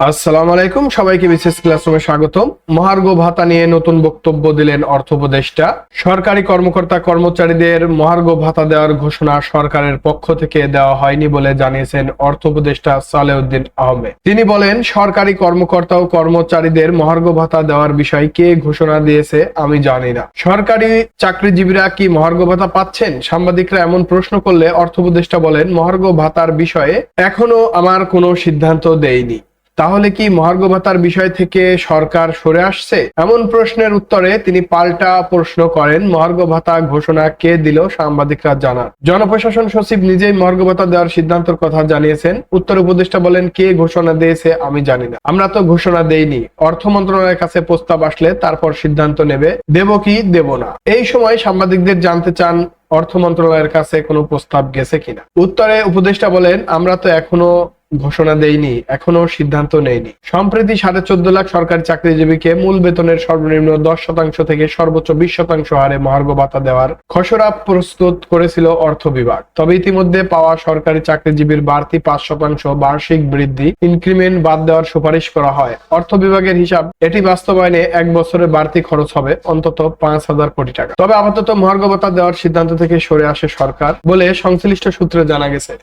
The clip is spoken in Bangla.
আসসালামু আলাইকুম, সবাইকে বিশেষ ক্লাসরুমে স্বাগতম। মহার্ঘ ভাতা নিয়ে নতুন বক্তব্য দিলেন অর্থ উপদেষ্টা। সরকারি কর্মকর্তা কর্মচারীদের মহার্ঘ ভাতা দেওয়ার ঘোষণা সরকারের পক্ষ থেকে দেওয়া হয়নি বলে জানিয়েছেন অর্থ উপদেষ্টা সালেউদ্দিন আহমেদ। তিনি বলেন, সরকারি কর্মকর্তা ও কর্মচারীদের মহার্ঘ ভাতা দেওয়ার বিষয় কে ঘোষণা দিয়েছে আমি জানি না। সরকারি চাকরিজীবীরা কি মহার্ঘ ভাতা পাচ্ছেন? সাংবাদিকরা এমন প্রশ্ন করলে অর্থ উপদেষ্টা বলেন, মহার্ঘ ভাতার বিষয়ে এখনও আমার কোনো সিদ্ধান্ত দেয়নি। তাহলে কি মহার্ঘ ভাতার বিষয় থেকে সরকার সরে আসছে? এমন প্রশ্নের উত্তরে তিনি পাল্টা প্রশ্ন করেন মহার্ঘ ভাতা ঘোষণা কে দিল সাংবাদিকরা জানান। জনপ্রশাসন সচিব নিজেই মহার্ঘ ভাতা দেওয়ার সিদ্ধান্তের কথা জানিয়েছেন। উত্তর উপদেষ্টা বলেন, কে ঘোষণা দিয়েছে আমি জানি না। আমরা তো ঘোষণা দেইনি। অর্থ মন্ত্রণালয়ের কাছে প্রস্তাব আসলে তারপর সিদ্ধান্ত নেবে। দেব কি, দেব না। এই সময় সাংবাদিকদের জানতে চান, অর্থ মন্ত্রণালয়ের কাছে কোনো প্রস্তাব গেছে কিনা। উত্তরে উপদেষ্টা বলেন, আমরা তো এখনও ঘোষণা দেয়নি এখনও সিদ্ধান্ত নেয়নি। সম্প্রতি সাড়ে চোদ্দ লাখ সরকারি চাকরিজীবীকে মূল বেতনের সর্বনিম্ন দশ শতাংশ থেকে সর্বোচ্চ বিশ শতাংশ হারে মহার্ঘ ভাতা দেওয়ার খসড়া প্রস্তুত করেছিল অর্থ বিভাগ। তবে ইতিমধ্যে পাওয়া সরকারি চাকরিজীবীর বাড়তি পাঁচ শতাংশ বার্ষিক বৃদ্ধি ইনক্রিমেন্ট বাদ দেওয়ার সুপারিশ করা হয়। অর্থ বিভাগের হিসাব, এটি বাস্তবায়নে এক বছরের বাড়তি খরচ হবে, অন্তত পাঁচ হাজার কোটি টাকা। তবে আপাতত মহার্ঘ ভাতা দেওয়ার সিদ্ধান্ত থেকে সরে আসে সরকার বলে সংশ্লিষ্ট সূত্রে জানা গেছে।